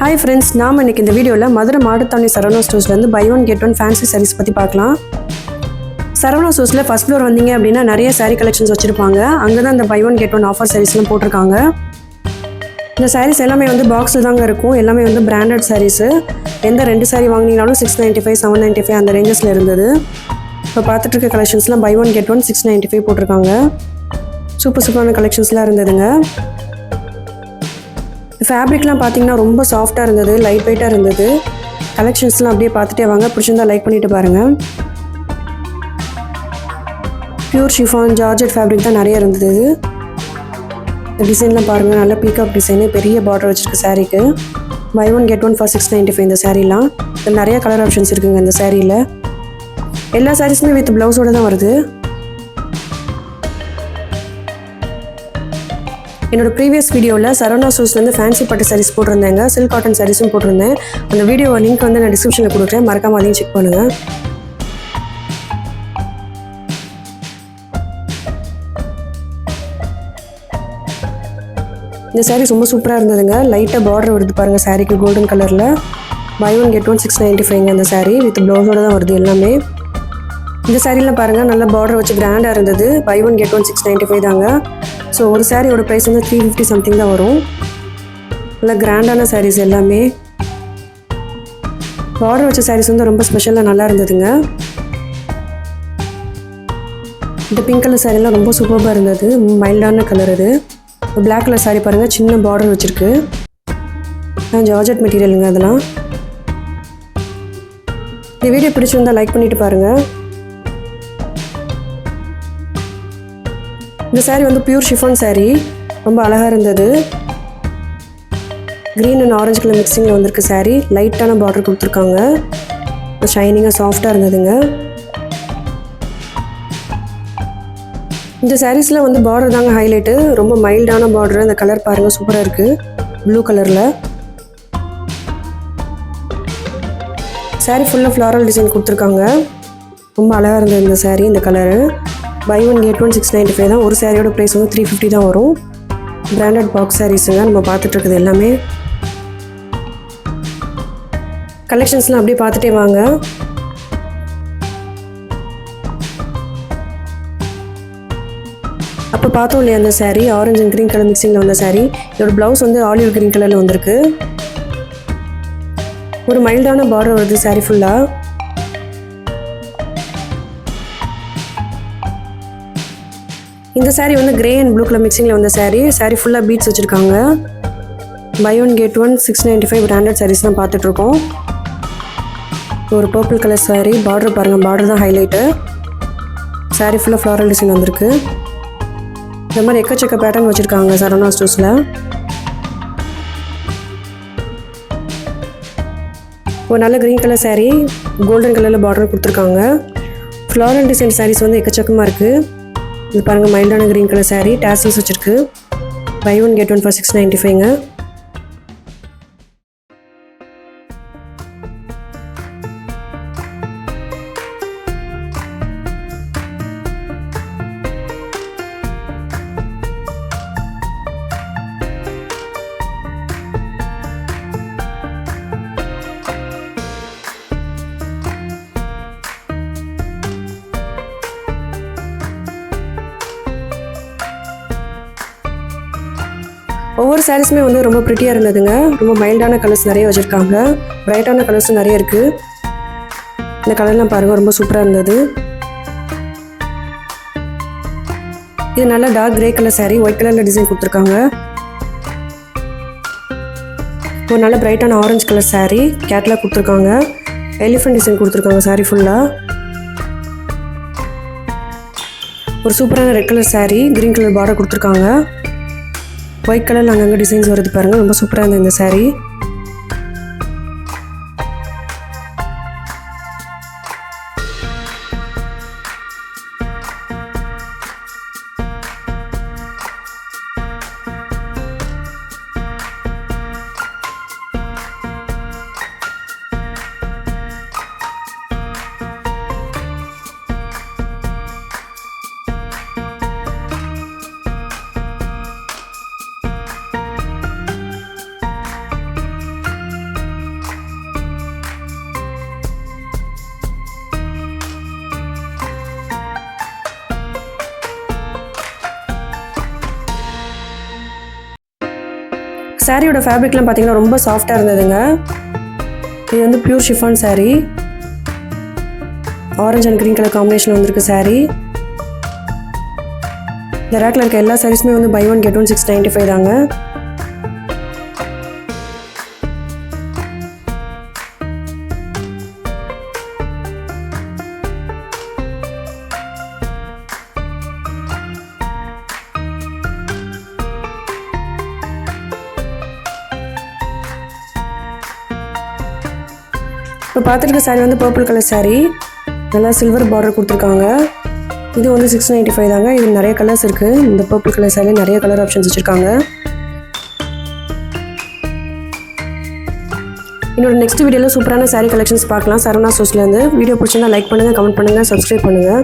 Hi friends நாம் இன்னைக்கு இந்த வீடியோவில் Madurai Mattuthavani Saravana ஸ்டோர்ஸ்லேருந்து buy one get one fancy sarees பற்றி பார்க்கலாம். சரவணா ஸ்டோர்ஸில் ஃபஸ்ட் ஃப்ளோர் வந்தீங்க அப்படின்னா நிறைய சாரீ கலெக்ஷன்ஸ் வச்சுருப்பாங்க. அங்கே தான் இந்த buy one get one offer சாரீஸ்லாம் போட்டிருக்காங்க. இந்த சாரீஸ் எல்லாமே வந்து பாக்ஸில் தாங்க இருக்கும். எல்லாமே வந்து பிராண்டட் சாரீஸு எந்த ரெண்டு saree வாங்கினீங்கனாலும் six ninety five seven ninety five அந்த ரேஞ்சஸில் இருந்தது. இப்போ பார்த்துட்டு இருக்க கலெக்ஷன்ஸ்லாம் buy one get one six ninety five போட்டிருக்காங்க. சூப்பர் சூப்பரான கலெக்ஷன்ஸ்லாம் இருந்ததுங்க. ஃபேப்ரிக்லாம் பார்த்தீங்கன்னா ரொம்ப சாஃப்டாக இருந்தது லைட் வெயிட்டாக இருந்தது. கலெக்ஷன்ஸ்லாம் அப்படியே பார்த்துட்டே வாங்க பிடிச்சிருந்தா லைக் பண்ணிட்டு பாருங்கள் பியூர் ஷிஃபான் ஜார்ஜெட் ஃபேப்ரிக் தான் நிறைய இருந்தது. இந்த டிசைன்லாம் பாருங்கள் நல்ல பீகாக் டிசைனு பெரிய பார்டர் வச்சுருக்கு சாரீக்கு buy one get one for six ninety five இந்த சாரீலாம் இதில் நிறைய கலர் ஆப்ஷன்ஸ் இருக்குங்க இந்த சாரியில் எல்லா சாரீஸுமே வித் ப்ளவுஸோடு தான் வருது. என்னோட ப்ரீவியஸ் வீடியோவில் சரவணா ஸ்டோர்ஸ்லேருந்து ஃபேன்சி பட்டு சாரீஸ் போட்டிருந்தேங்க. சில்க் காட்டன் சாரீஸும் போட்டிருந்தேன். அந்த வீடியோவை லிங்க் வந்து நான் டிஸ்கிரிப்ஷனில் கொடுக்குறேன். மறக்காம அதையும் செக் பண்ணுங்கள் இந்த சாரீஸ் ரொம்ப சூப்பராக இருந்ததுங்க. லைட்டாக பார்டர் வருது பாருங்கள் சாரீக்கு கோல்டன் கலரில் buy one get one six ninety ஃபைவ்ங்க அந்த சாரீ வித் ப்ளவுஸோடு தான் வருது எல்லாமே. இந்த சாரீலாம் பாருங்கள் நல்ல பார்டர் வச்சு கிராண்டாக இருந்தது. Buy one get one six ninety five தாங்க. ஸோ ஒரு சாரியோட ப்ரைஸ் வந்து த்ரீ ஃபிஃப்டி சம்திங் தான் வரும். நல்லா கிராண்டான சாரீஸ் எல்லாமே. பார்டர் வச்ச சாரீஸ் வந்து ரொம்ப ஸ்பெஷலாக நல்லா இருந்ததுங்க. இந்த பிங்க் கலர் சாரீலாம் ரொம்ப சூப்பராக இருந்தது. மைல்டான கலர் இது. பிளாக் கலர் சாரீ பாருங்கள் சின்ன பார்டர் வச்சுருக்கு. ஜார்ஜெட் மெட்டீரியலுங்க அதெல்லாம். இந்த வீடியோ பிடிச்சிருந்தா லைக் பண்ணிவிட்டு பாருங்கள் இந்த சேரீ வந்து பியூர் ஷிஃபான் சேரீ ரொம்ப அழகாக இருந்தது. க்ரீன் அண்ட் ஆரஞ்சு கலர் மிக்சிங்கில் வந்திருக்கு சேரீ லைட்டான பார்டர் கொடுத்துருக்காங்க. ஷைனிங்காக சாஃப்டாக இருந்ததுங்க. இந்த சாரீஸில் வந்து பார்டர் தாங்க ஹைலைட்டு ரொம்ப மைல்டான பார்டர் அந்த கலர் பாருங்கள் சூப்பராக இருக்குது ப்ளூ கலரில் சாரீ ஃபுல்லாக ஃப்ளாரல் டிசைன் கொடுத்துருக்காங்க. ரொம்ப அழகாக இருந்தது இந்த சாரீ இந்த colour buy one get one six ninety five தான். ஒரு சாரியோட ப்ரைஸ் வந்து த்ரீ ஃபிஃப்டி தான் வரும். பிராண்டட் பாக்ஸ் சாரீஸுங்க நம்ம பார்த்துட்டு இருக்குது எல்லாமே கலெக்ஷன்ஸ்லாம் அப்படியே பார்த்துட்டே வாங்க. அப்போ பார்த்தோம் இல்லையா அந்த saree orange and green colour மிக்சிங்கில் வந்த சாரீ இதோட ப்ளவுஸ் வந்து ஆலிவ் க்ரீன் கலரில் வந்திருக்கு. ஒரு மைல்டான பார்டர் வருது சாரீ ஃபுல்லாக இந்த சாரீ வந்து கிரே அண்ட் ப்ளூ கலர் மிக்சிங்கில் வந்த சாரீ சாரீ ஃபுல்லாக பீட்ஸ் வச்சுருக்காங்க. Buy one get one six ninety five branded sarees தான் பார்த்துட்ருக்கோம். ஒரு பர்பிள் கலர் சாரீ பார்டர் பாருங்கள் பார்டர் தான் ஹைலைட்டு சாரீ ஃபுல்லாக ஃப்ளாரல் டிசைன் வந்திருக்கு. இந்த மாதிரி எக்கச்சக்க பேட்டர்ன் வச்சுருக்காங்க சரவணா ஸ்டோர்ஸில் ஒரு நல்ல க்ரீன் கலர் சாரீ கோல்டன் கலரில் பார்டர் கொடுத்துருக்காங்க. ஃப்ளாரல் டிசைன் சாரீஸ் வந்து எக்கச்சக்கமாக இருக்குது இது பாருங்கள் மைண்டான க்ரீன் கலர் சாரீ டேசல்ஸ் வச்சுருக்கு. Buy one get one for six ninety ஃபைவ்ங்க ஒவ்வொரு சாரீஸுமே வந்து ரொம்ப ப்ரிட்டியாக இருந்ததுங்க. ரொம்ப மைல்டான கலர்ஸ் நிறைய வச்சுருக்காங்க. பிரைட்டான கலர்ஸும் நிறைய இருக்குது இந்த கலர்லாம் பாருங்கள் ரொம்ப சூப்பராக இருந்தது. இது நல்லா dark grey colour saree white கலரில் டிசைன் கொடுத்துருக்காங்க. ஒரு நல்ல பிரைட்டான ஆரஞ்சு கலர் சாரீ கேட்லாக் கொடுத்துருக்காங்க. எலிஃபென்ட் டிசைன் கொடுத்துருக்காங்க சாரீ ஃபுல்லாக ஒரு சூப்பரான red colour saree green colour border கொடுத்துருக்காங்க. ஒயிட் கலரில் அங்கங்கே டிசைன்ஸ் வருது பாருங்கள் ரொம்ப சூப்பராக இருந்தது இந்த சாரீ சாரியோட ஃபேப்ரிக்லாம் பார்த்தீங்கன்னா ரொம்ப சாஃப்டாக இருந்ததுங்க. இது வந்து pure chiffon saree orange and green colour combination வந்திருக்கு சாரீ இந்த ரேக்கில் இருக்க எல்லா சாரீஸுமே வந்து buy one get one six ninety five தாங்க. இப்போ பார்த்துருக்க சாரீ வந்து பர்பிள் கலர் சாரீ நல்லா சில்வர் பார்டர் கொடுத்துருக்காங்க. இது வந்து சிக்ஸ் நைன்ட்டி ஃபைவ் தாங்க. இது நிறைய கலர்ஸ் இருக்குது இந்த பர்பிள் கலர் saree நிறைய கலர் ஆப்ஷன்ஸ் வச்சுருக்காங்க. என்னோட நெக்ஸ்ட் வீடியோவில் சூப்பரான சாரீ கலெக்ஷன்ஸ் பார்க்கலாம். சரவணா சோஸ்லேருந்து வீடியோ பிடிச்சிருந்தா லைக் பண்ணுங்கள் கமெண்ட் பண்ணுங்கள் சப்ஸ்கிரைப் பண்ணுங்கள்